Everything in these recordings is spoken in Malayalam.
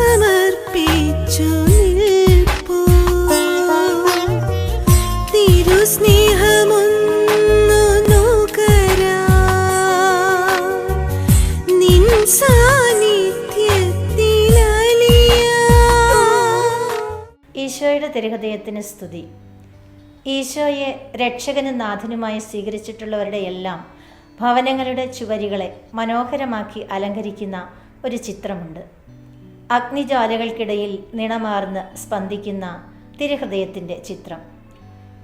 സമർപ്പിച്ചു ഈശോയുടെ തിരുഹൃദയത്തിന് സ്തുതി. ഈശോയെ രക്ഷകനും നാഥനുമായി സ്വീകരിച്ചിട്ടുള്ളവരുടെ എല്ലാം ഭവനങ്ങളുടെ ചുവരികളെ മനോഹരമാക്കി അലങ്കരിക്കുന്ന ഒരു ചിത്രമുണ്ട്. അഗ്നിജ്വാലകൾക്കിടയിൽ നിണമാർന്ന് സ്പന്ദിക്കുന്ന തിരുഹൃദയത്തിന്റെ ചിത്രം.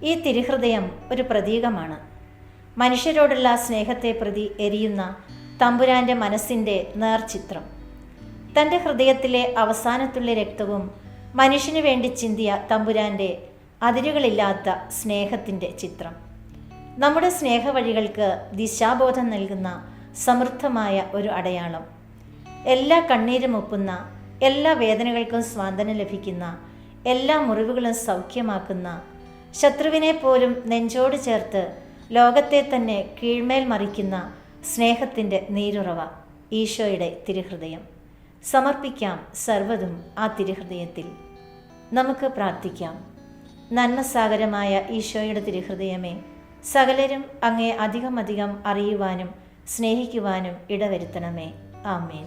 ഈ തിരുഹൃദയം ഒരു പ്രതീകമാണ്. മനുഷ്യരോടുള്ള സ്നേഹത്തെ പ്രതി എരിയുന്ന തമ്പുരാന്റെ മനസ്സിന്റെ നേർചിത്രം. തന്റെ ഹൃദയത്തിലെ അവസാനത്തുള്ള രക്തവും മനുഷ്യനു വേണ്ടി ചിന്തിയ തമ്പുരാന്റെ അതിരുകളില്ലാത്ത സ്നേഹത്തിന്റെ ചിത്രം. നമ്മുടെ സ്നേഹവഴികൾക്ക് ദിശാബോധം നൽകുന്ന സമൃദ്ധമായ ഒരു അടയാളം. എല്ലാ കണ്ണീരും ഒപ്പുന്ന എല്ലാ വേദനകൾക്കും സ്വാതന്ത്ര്യം ലഭിക്കുന്ന എല്ലാ മുറിവുകളും സൗഖ്യമാക്കുന്ന ശത്രുവിനെ പോലും നെഞ്ചോട് ചേർത്ത് ലോകത്തെ തന്നെ കീഴ്മേൽ മറിക്കുന്ന സ്നേഹത്തിന്റെ നീരുറവ ഈശോയുടെ തിരുഹൃദയം. സമർപ്പിക്കാം സർവതും ആ തിരുഹൃദയത്തിൽ. നമുക്ക് പ്രാർത്ഥിക്കാം. നന്മസാഗരമായ ഈശോയുടെ തിരുഹൃദയമേ സകലരും അങ്ങേ അധികം അധികം അറിയുവാനും സ്നേഹിക്കുവാനും ഇടവരുത്തണമേ. ആമേൻ.